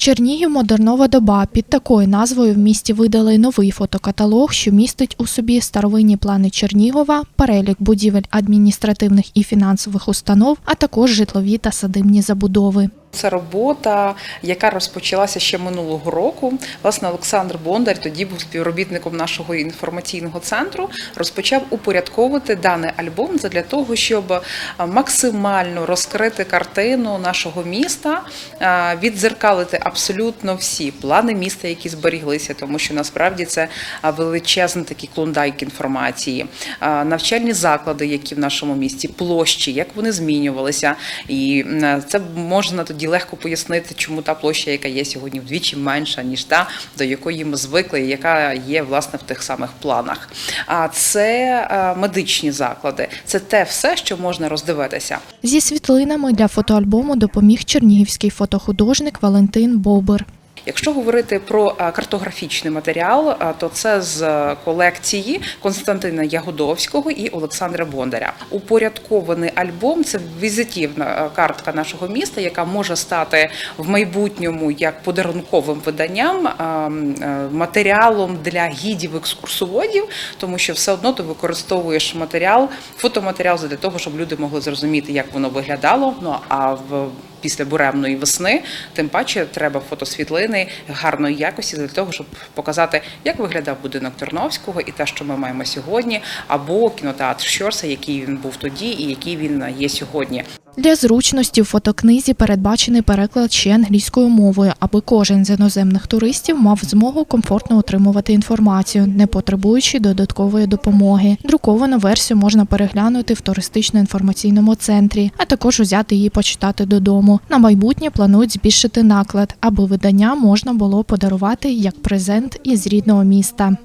Чернігів модернова доба. Під такою назвою в місті видали новий фотокаталог, що містить у собі старовинні плани Чернігова, перелік будівель адміністративних і фінансових установ, а також житлові та садибні забудови. Це робота, яка розпочалася ще минулого року. Власне, Олександр Бондар, тоді був співробітником нашого інформаційного центру, розпочав упорядковувати даний альбом для того, щоб е, максимально розкрити картину нашого міста, е, віддзеркалити абсолютно всі плани міста, які зберіглися, тому що насправді це е, величезний такий клондайк інформації, навчальні заклади, які в нашому місті, площі, як вони змінювалися, і це можна тоді легко пояснити, чому та площа, яка є сьогодні, вдвічі менша ніж та, до якої ми звикли, яка є власне в тих самих планах. А це е, медичні заклади, це те все, що можна роздивитися. Зі світлинами для фотоальбому допоміг чернігівський фотохудожник Валентин Бобер. Якщо говорити про е, картографічний матеріал, е, то це з е, колекції Константина Ягодовського і Олександра Бондаря. Упорядкований альбом це візитівна картка нашого міста, яка може стати в майбутньому як подарунковим виданням, е, м, е, матеріалом для гідів екскурсоводів, тому що все одно ти використовуєш матеріал, фотоматеріал для того, щоб люди могли зрозуміти, як воно виглядало. Ну а в після буремної весни, тим паче треба фотосвітлини гарної якості для того, щоб показати, як виглядав будинок Терновського і те, що ми маємо сьогодні, або кінотеатр Щорса, який він був тоді і який він є сьогодні. Для зручності в фотокнизі передбачений переклад ще англійською мовою, аби кожен з іноземних туристів мав змогу комфортно отримувати інформацію, не потребуючи додаткової допомоги. Друковану версію можна переглянути в туристично-інформаційному центрі, а також взяти її почитати додому. На майбутнє планують збільшити наклад, аби видання можна було подарувати як презент із рідного міста.